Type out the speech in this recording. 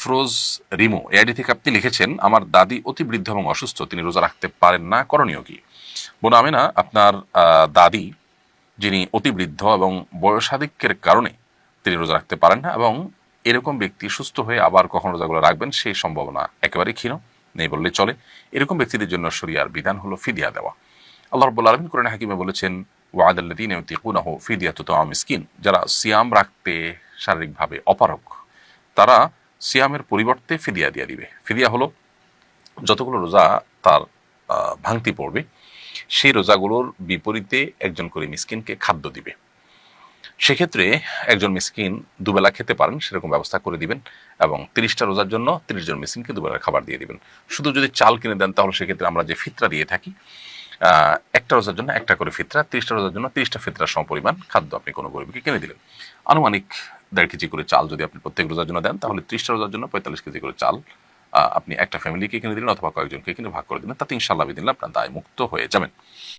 Afroz Rimo AID থেকে আপনি লিখেছেন, আমার দাদি অতি বৃদ্ধ এবং অসুস্থ, তিনি রোজা রাখতে পারেন না, করণীয় কি? বোন আমিনা, আপনার দাদি, যিনি অতি বৃদ্ধ এবং বয়সাধিক্যের কারণে তিনি রোজা রাখতে পারেন না এবং এরকম ব্যক্তি সুস্থ হয়ে আবার কখন রোজাগুলো রাখবেন, সেই সম্ভাবনা একেবারেই ক্ষীণ, নেই বললে চলে। এরকম ব্যক্তিদের জন্য শরিয়ার বিধান হলো ফিদিয়া দেওয়া। আল্লাহ রব্বুল আলমিন কোরআন হাকিমে বলেছেন ওয়াদাল্লাদিন ইউতিকুনাহ ফিদিয়াতু তাআম মিসকিন যারা সিয়াম রাখতে শারীরিকভাবে অপারক তারা সিয়ামের পরিবর্তে ফিদিয়া দিয়ে দিবে। ফিদিয়া হলো যতগুলো রোজা তার ভাঙতি পড়বে, সেই রোজাগুলোর বিপরীতে একজন করে মিসকিনকে খাদ্য দিবে। সেক্ষেত্রে একজন মিসকিন দুবেলা খেতে পারেন, সেরকম ব্যবস্থা করে দিবেন এবং তিরিশটা রোজার জন্য তিরিশ জন মিসকিনকে দুবেলার খাবার দিয়ে দিবেন। শুধু যদি চাল কিনে দেন, তাহলে সেক্ষেত্রে আমরা যে ফিতরা দিয়ে থাকি একটা রোজার জন্য একটা করে ফিতরা, তিরিশটা রোজার জন্য তিরিশটা ফিতরার সমপরিমাণ খাদ্য আপনি কোনো গরিবকে কিনে দিলেন। আনুমানিক দেড় কেজি করে চাল যদি আপনি প্রত্যেক রোজার জন্য দেন, তাহলে ত্রিশটা রোজার জন্য পঁয়তাল্লিশ কেজি করে চাল আপনি একটা ফ্যামিলিকে কিনে দিলেন অথবা কয়েকজনকে কিনে ভাগ করে দিলেন, তাতে ইনশাল্লাহ দিন আপনার দায় মুক্ত হয়ে যাবেন।